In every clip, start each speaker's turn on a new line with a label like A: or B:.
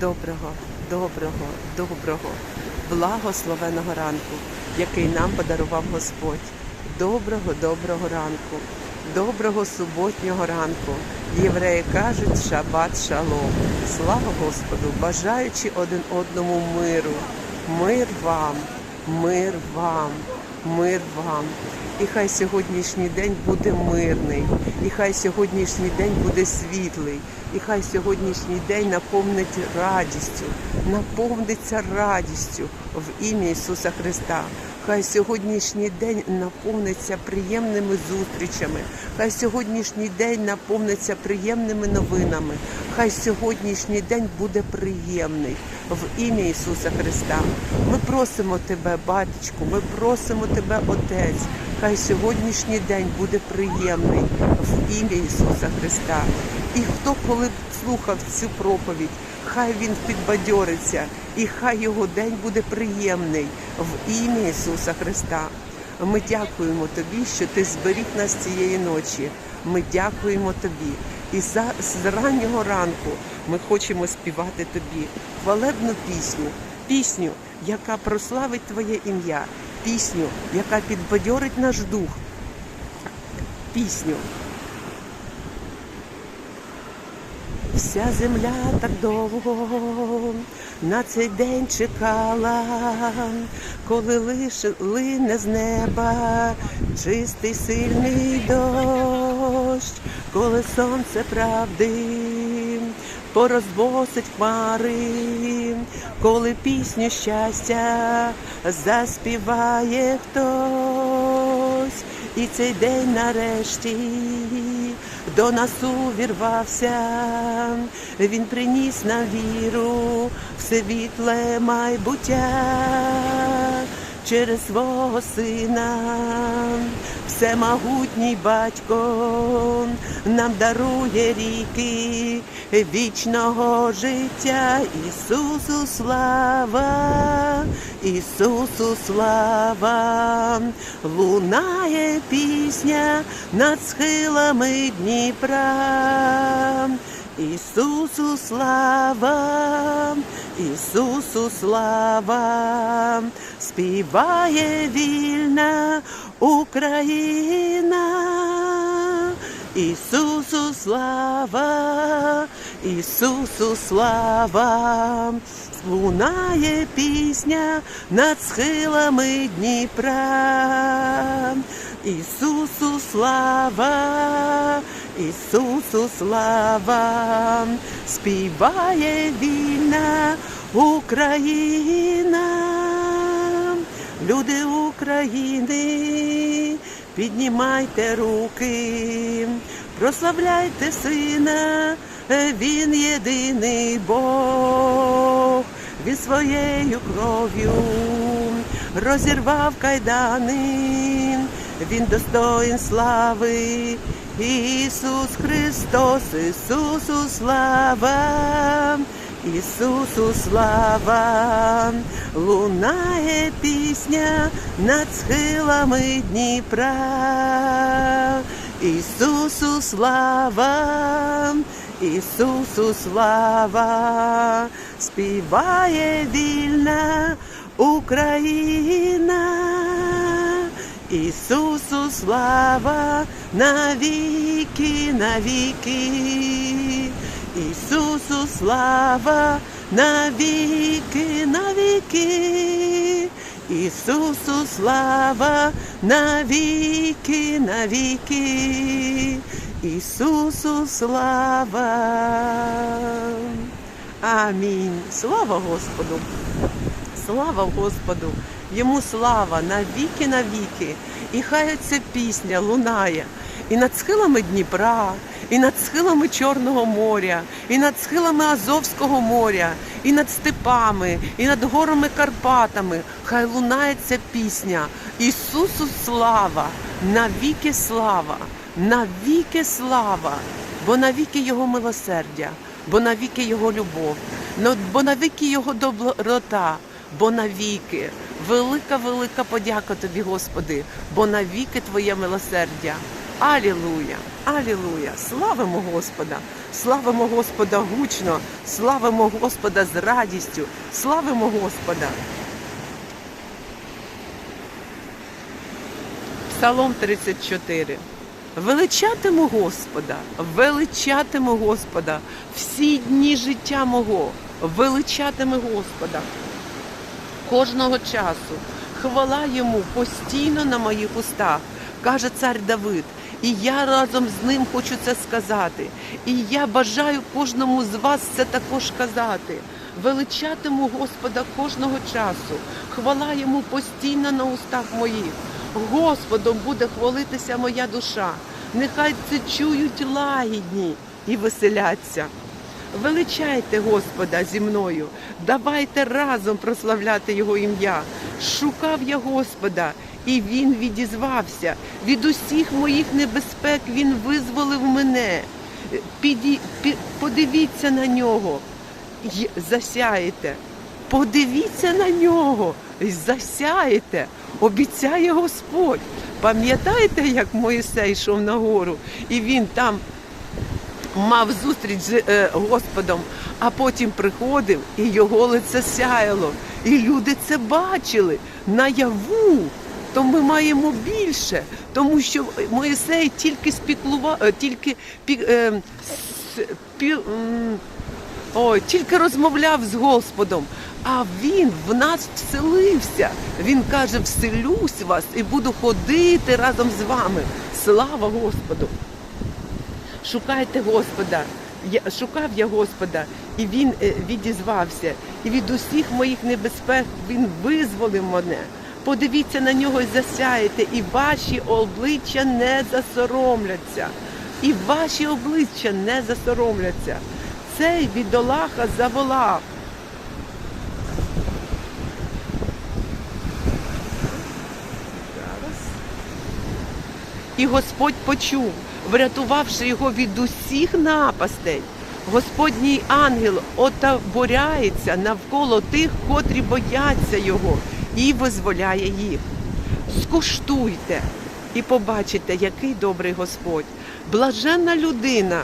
A: доброго, доброго, доброго, благословеного ранку, який нам подарував Господь. Доброго, доброго ранку, доброго суботнього ранку. Євреї кажуть шабат шалом. Слава Господу, бажаючи один одному миру. Мир вам, мир вам, мир вам. І хай сьогоднішній день буде мирний, і хай сьогоднішній день буде світлий, і хай сьогоднішній день наповнить радістю, наповниться радістю в ім'я Ісуса Христа. Хай сьогоднішній день наповниться приємними зустрічами. Хай сьогоднішній день наповниться приємними новинами. Хай сьогоднішній день буде приємний в ім'я Ісуса Христа. Ми просимо Тебе, батечку, ми просимо Тебе, Отець. Хай сьогоднішній день буде приємний в ім'я Ісуса Христа. І хто коли слухав цю проповідь, хай він підбадьориться, і хай його день буде приємний в ім'я Ісуса Христа. Ми дякуємо тобі, що ти зберіг нас цієї ночі. Ми дякуємо тобі. І за, з раннього ранку ми хочемо співати тобі хвалебну пісню, пісню, яка прославить Твоє ім'я, пісню, яка підбадьорить наш дух, пісню. Вся земля так довго на цей день чекала, коли лише лине з неба чистий сильний дощ, коли сонце правди порозвосить хмари, коли пісню щастя заспіває хтось, і цей день нарешті до нас увірвався, він приніс нам віру в світле майбуття. Через свого сина, всемогутній батько нам дарує ріки вічного життя. Ісусу слава, Ісусу слава, лунає пісня над схилами Дніпра. Ісусу слава, Ісусу слава, співає вільна Україна. Ісусу слава, Ісусу слава, лунає пісня над схилами Дніпра. Ісусу слава, Ісусу слава, співає вільна Україна, люди України, піднімайте руки, прославляйте сина, він єдиний Бог, він своєю кров'ю розірвав кайдани, він достоїн слави. Ісус Христос, Ісусу слава, Ісусу слава, лунає пісня над схилами Дніпра. Ісусу слава, Ісусу слава, співає вільна Україна. Ісусу слава навіки, навіки, Ісусу слава навіки, навіки, Ісусу слава навіки, навіки, Ісусу слава. Амінь. Слава Господу. Слава Господу! Йому слава на віки, на віки. І хай ця пісня лунає і над схилами Дніпра, і над схилами Чорного моря, і над схилами Азовського моря, і над степами, і над горами Карпатами. Хай лунає ця пісня. Ісусу слава, навіки слава, навіки слава, бо навіки Його милосердя, бо навіки Його любов, бо навіки Його доброта, бо навіки. Велика, велика подяка тобі, Господи, бо навіки Твоє милосердя. Алілуя! Алілуя! Славимо Господа! Славимо Господа гучно! Славимо Господа з радістю! Славимо Господа! Псалом 34. Величатиму Господа, величатиму Господа всі дні життя мого, величатиму Господа кожного часу. Хвала йому постійно на моїх устах, каже цар Давид. І я разом з ним хочу це сказати. І я бажаю кожному з вас це також казати. Величатиму Господа кожного часу. Хвала йому постійно на устах моїх. Господом буде хвалитися моя душа. Нехай це чують лагідні і веселяться. Величайте Господа зі мною, давайте разом прославляти Його ім'я. Шукав я Господа, і Він відізвався. Від усіх моїх небезпек Він визволив мене. Піді, пі, подивіться на нього, засяєте. Подивіться на нього, засяєте, обіцяє Господь. Пам'ятаєте, як Моїсей йшов на гору, і він там мав зустріч з е, Господом, а потім приходив і його лице сяяло. І люди це бачили наяву. То ми маємо більше, тому що Моїсей тільки спіклував, е, тільки е, ой, тільки розмовляв з Господом. А він в нас вселився. Він каже: вселюсь вас і буду ходити разом з вами. Слава Господу! Шукайте Господа. Я шукав я Господа, і він е, відізвався. І від усіх моїх небезпек він визволив мене. Подивіться на нього і засяєте, і ваші обличчя не засоромляться. І ваші обличчя не засоромляться. Цей бідолаха заволав. І Господь почув, врятувавши його від усіх напастей. Господній ангел отаборяється навколо тих, котрі бояться його, і визволяє їх. Скуштуйте і побачите, який добрий Господь, блаженна людина,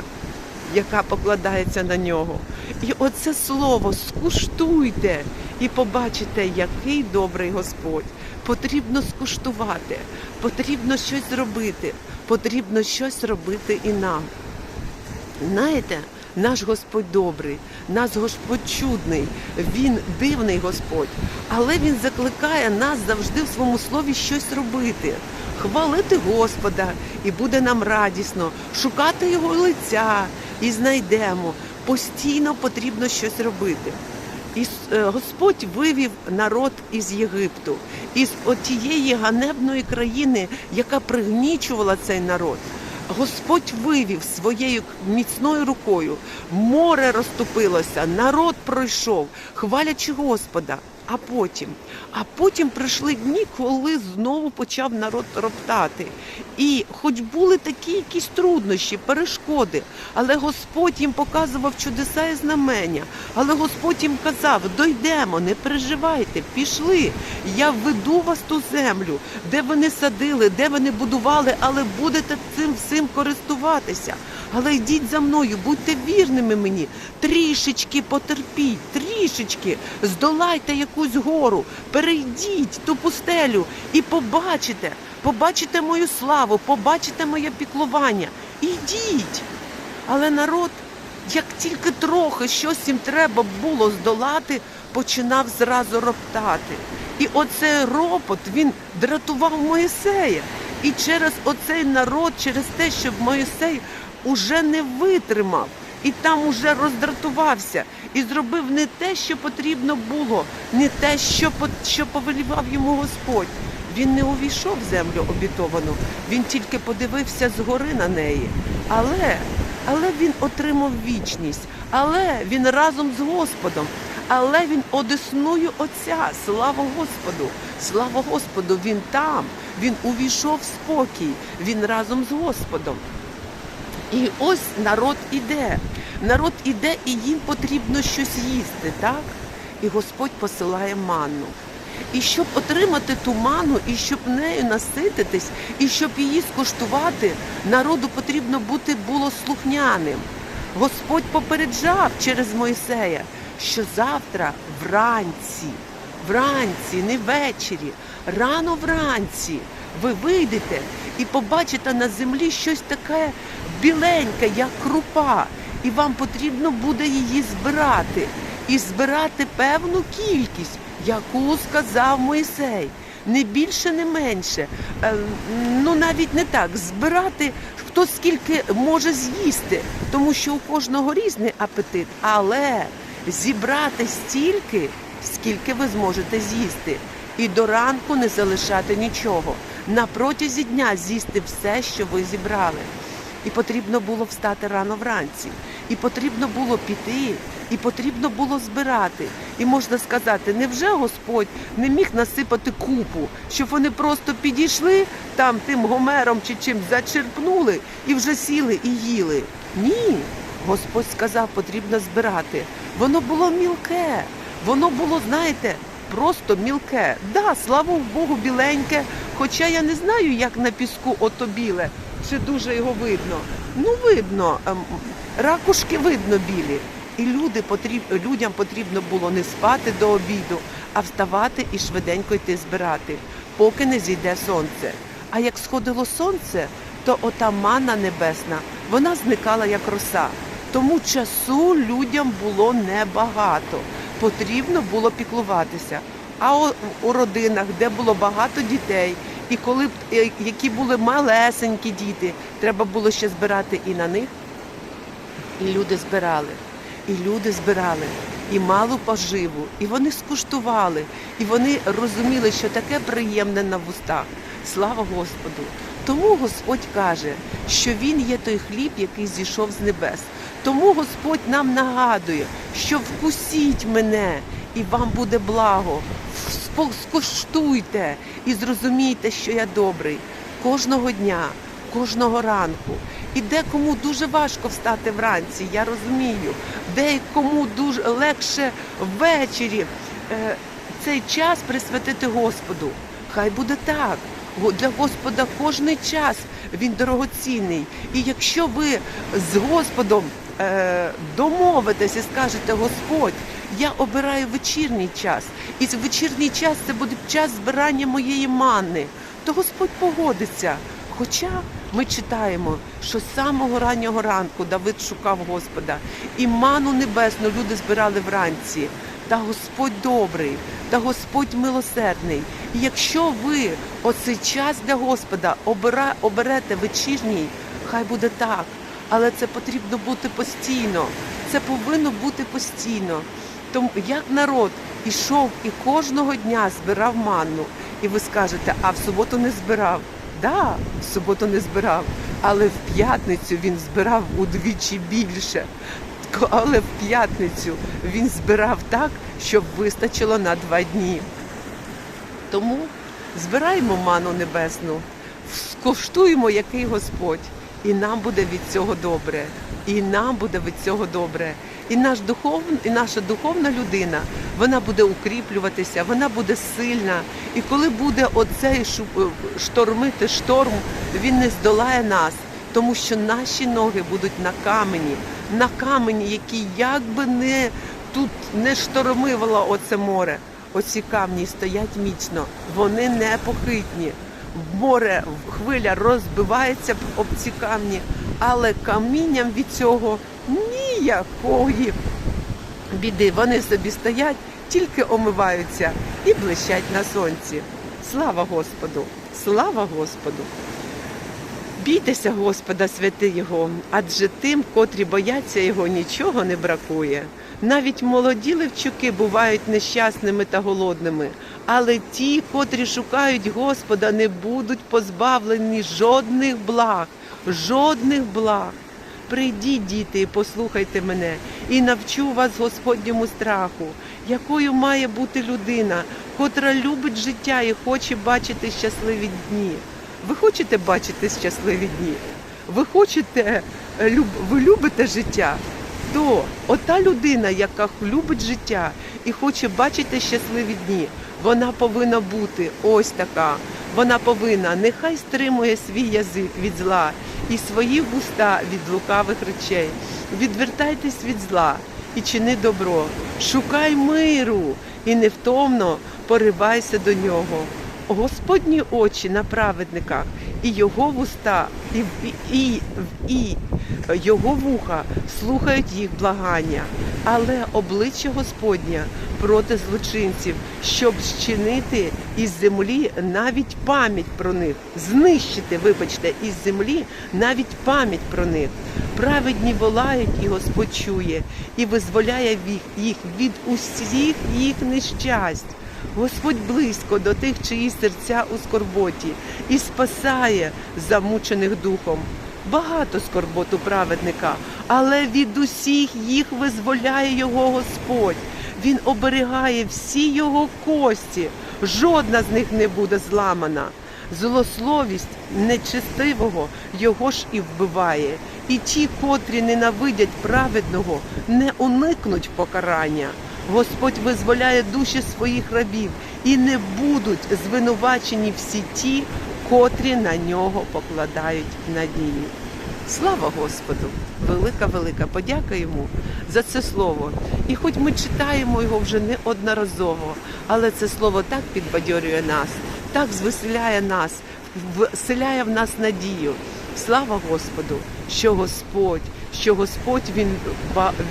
A: яка покладається на нього. І оце слово скуштуйте і побачите, який добрий Господь. Потрібно скуштувати, потрібно щось зробити, потрібно щось робити і нам. Знаєте, наш Господь добрий, наш Господь чудний, Він дивний Господь, але Він закликає нас завжди в своєму слові щось робити, хвалити Господа, і буде нам радісно, шукати Його лиця і знайдемо. Постійно потрібно щось робити. І е, Господь вивів народ із Єгипту, із отієї ганебної країни, яка пригнічувала цей народ. Господь вивів своєю міцною рукою, море розступилося, народ пройшов, хвалячи Господа. А потім, а потім прийшли дні, коли знову почав народ роптати. І хоч були такі якісь труднощі, перешкоди, але Господь їм показував чудеса і знамення. Але Господь їм казав: дойдемо, не переживайте, пішли. Я введу вас ту землю, де вони садили, де вони будували, але будете цим всім користуватися. Але йдіть за мною, будьте вірними мені, трішечки потерпіть, трішечки, здолайте якусь гору, перейдіть ту пустелю і побачите, побачите мою славу, побачите моє піклування. Ідіть. Але народ, як тільки трохи щось їм треба було здолати, починав зразу роптати. І оцей ропот він дратував Моїсея. І через оцей народ, через те, що Моїсей уже не витримав, і там уже роздратувався, і зробив не те, що потрібно було, не те, що, що повелівав йому Господь. Він не увійшов в землю обітовану, він тільки подивився згори на неї. Але, але він отримав вічність, але він разом з Господом, але він одесною Отця. Слава Господу! Слава Господу! Він там, він увійшов в спокій, він разом з Господом. І ось народ іде. Народ іде, і їм потрібно щось їсти, так? І Господь посилає манну. І щоб отримати ту ману, і щоб нею насититись, і щоб її скуштувати, народу потрібно бути було слухняним. Господь попереджав через Мойсея, що завтра вранці, вранці, не ввечері, рано вранці ви вийдете і побачите на землі щось таке біленьке, як крупа, і вам потрібно буде її збирати. І збирати певну кількість, яку сказав Мойсей. Не більше, не менше. Е, Ну навіть не так. Збирати хто скільки може з'їсти, тому що у кожного різний апетит, але зібрати стільки, скільки ви зможете з'їсти, і до ранку не залишати нічого. На протязі дня з'їсти все, що ви зібрали. І потрібно було встати рано вранці, і потрібно було піти, і потрібно було збирати. І можна сказати, невже Господь не міг насипати купу, щоб вони просто підійшли там тим гомером чи чим зачерпнули і вже сіли і їли? Ні. Господь сказав, потрібно збирати. Воно було мілке, воно було, знаєте, просто мілке. Да, слава Богу, біленьке. Хоча я не знаю, як на піску ото біле, чи дуже його видно. Ну, видно, ем, ракушки видно білі. І люди потріб, людям потрібно було не спати до обіду, а вставати і швиденько йти збирати, поки не зійде сонце. А як сходило сонце, то ота манна небесна, вона зникала як роса. Тому часу людям було небагато. Потрібно було піклуватися. А у, родинах, де було багато дітей, і коли які були малесенькі діти, треба було ще збирати і на них. І люди збирали, і люди збирали, і малу поживу, і вони скуштували, і вони розуміли, що таке приємне на вустах. Слава Господу! Тому Господь каже, що Він є той хліб, який зійшов з небес. Тому Господь нам нагадує, що вкусіть мене, і вам буде благо. Скуштуйте і зрозумійте, що я добрий кожного дня, кожного ранку. І декому дуже важко встати вранці, я розумію. Декому дуже легше ввечері е, цей час присвятити Господу. Хай буде так. Для Господа кожний час він дорогоцінний. І якщо ви з Господом е, домовитесь і скажете, Господь, я обираю вечірній час, і вечірній час це буде час збирання моєї манни, то Господь погодиться. Хоча ми читаємо, що з самого раннього ранку Давид шукав Господа, і ману небесну люди збирали вранці. Та Господь добрий, та Господь милосердний. І якщо ви оцей час для Господа оберете вечірній, хай буде так. Але це потрібно бути постійно. Це повинно бути постійно. Тому як народ ішов і кожного дня збирав манну, і ви скажете, а в суботу не збирав. Да, в суботу не збирав, але в п'ятницю він збирав удвічі більше. Але в п'ятницю він збирав так, щоб вистачило на два дні. Тому збираємо ману небесну, скуштуємо, який Господь, і нам буде від цього добре. І нам буде від цього добре. І наш духов, і наша духовна людина, вона буде укріплюватися, вона буде сильна. І коли буде оцей шу- штормити шторм, він не здолає нас, тому що наші ноги будуть на камені, на камені, який як би не тут не штормивало оце море. Оці камні стоять міцно, вони непохитні. Море, хвиля розбивається об ці камні, але камінням від цього ніякої біди. Вони собі стоять, тільки омиваються і блищать на сонці. Слава Господу! Слава Господу! Бійтеся Господа, святи Його, адже тим, котрі бояться Його, нічого не бракує. Навіть молоді левчуки бувають нещасними та голодними, але ті, котрі шукають Господа, не будуть позбавлені жодних благ, жодних благ. Прийдіть, діти, і послухайте мене, і навчу вас Господньому страху, якою має бути людина, котра любить життя і хоче бачити щасливі дні. Ви хочете бачити щасливі дні? Ви хочете, е, ви любите життя? То ота людина, яка любить життя і хоче бачити щасливі дні, Вона повинна бути ось така. Вона повинна, нехай стримує свій язик від зла і свої вуста від лукавих речей. Відвертайтесь від зла і чини добро. Шукай миру і невтомно поривайся до нього. Господні очі на праведниках, і його вуста, і, і, і, і його вуха слухають їх благання, але обличчя Господня проти злочинців, щоб зчинити із землі навіть пам'ять про них, знищити, вибачте, із землі навіть пам'ять про них. Праведні волають, і Господь чує, і визволяє їх- від усіх їх нещасть. Господь близько до тих, чиї серця у скорботі, і спасає замучених духом. Багато скорбот у праведника, але від усіх їх визволяє його Господь. Він оберігає всі його кості, жодна з них не буде зламана. Злословість нечестивого його ж і вбиває. І ті, котрі ненавидять праведного, не уникнуть покарання. Господь визволяє душі своїх рабів, і не будуть звинувачені всі ті, котрі на нього покладають надію. Слава Господу! Велика, велика подяка йому за це слово. І хоч ми читаємо його вже неодноразово, але це слово так підбадьорює нас, так звеселяє нас, вселяє в нас надію. Слава Господу, що Господь, що Господь Він,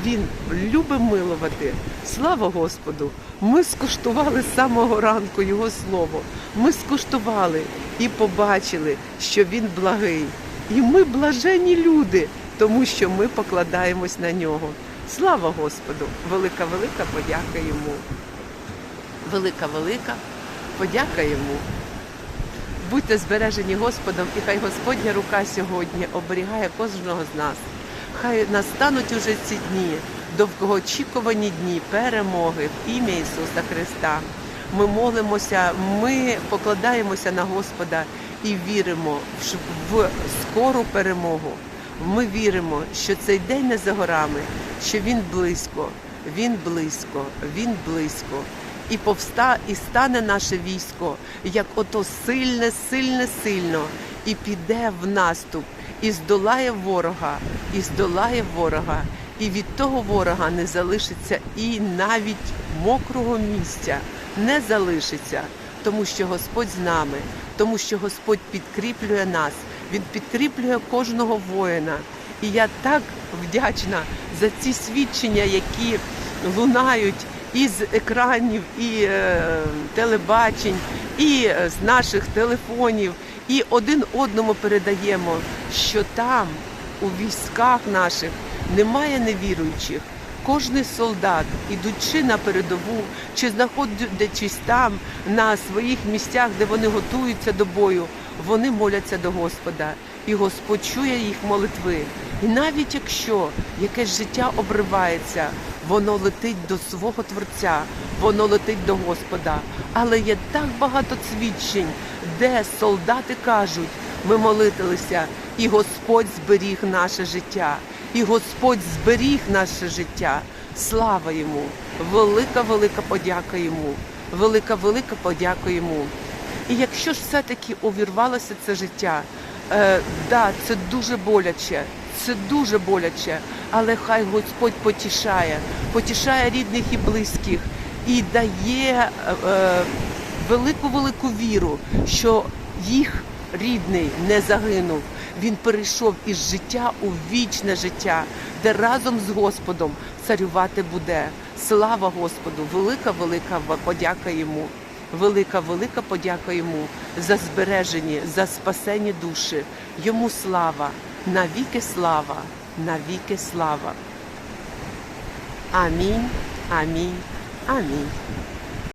A: він любить милувати. Слава Господу! Ми скуштували з самого ранку Його слово. Ми скуштували і побачили, що Він благий. І ми блажені люди, тому що ми покладаємось на нього. Слава Господу! Велика, велика подяка йому. Велика, велика подяка йому. Будьте збережені Господом, і хай Господня рука сьогодні оберігає кожного з нас. Хай настануть уже ці дні, довгоочікувані дні перемоги в ім'я Ісуса Христа. Ми молимося, ми покладаємося на Господа і віримо в скору перемогу. Ми віримо, що цей день не за горами, що він близько, він близько, він близько. І повста, і стане наше військо, як ото сильне, сильне, сильно, і піде в наступ, і здолає ворога, і здолає ворога, і від того ворога не залишиться і навіть мокрого місця. Не залишиться, тому що Господь з нами, тому що Господь підкріплює нас, Він підкріплює кожного воїна. І я так вдячна за ці свідчення, які лунають із екранів, і е, телебачень, і е, з наших телефонів, і один одному передаємо, що там, у військах наших, немає невіруючих. Кожний солдат, ідучи на передову, чи знаходячись там на своїх місцях, де вони готуються до бою, вони моляться до Господа, і Господь чує їх молитви. І навіть якщо якесь життя обривається, воно летить до свого Творця, воно летить до Господа. Але є так багато свідчень, де солдати кажуть, ми молитилися, і Господь зберіг наше життя. І Господь зберіг наше життя. Слава йому! Велика, велика подяка йому. Велика, велика подяка йому. І якщо ж все-таки увірвалося це життя, е, да, це дуже боляче, це дуже боляче, але хай Господь потішає, потішає рідних і близьких і дає е, велику велику віру, що їх рідний не загинув. Він перейшов із життя у вічне життя, де разом з Господом царювати буде. Слава Господу! Велика, велика подяка йому. Велика, велика подяка йому за збережені, за спасені душі. Йому слава, навіки слава, навіки слава. Амінь, амінь, амінь.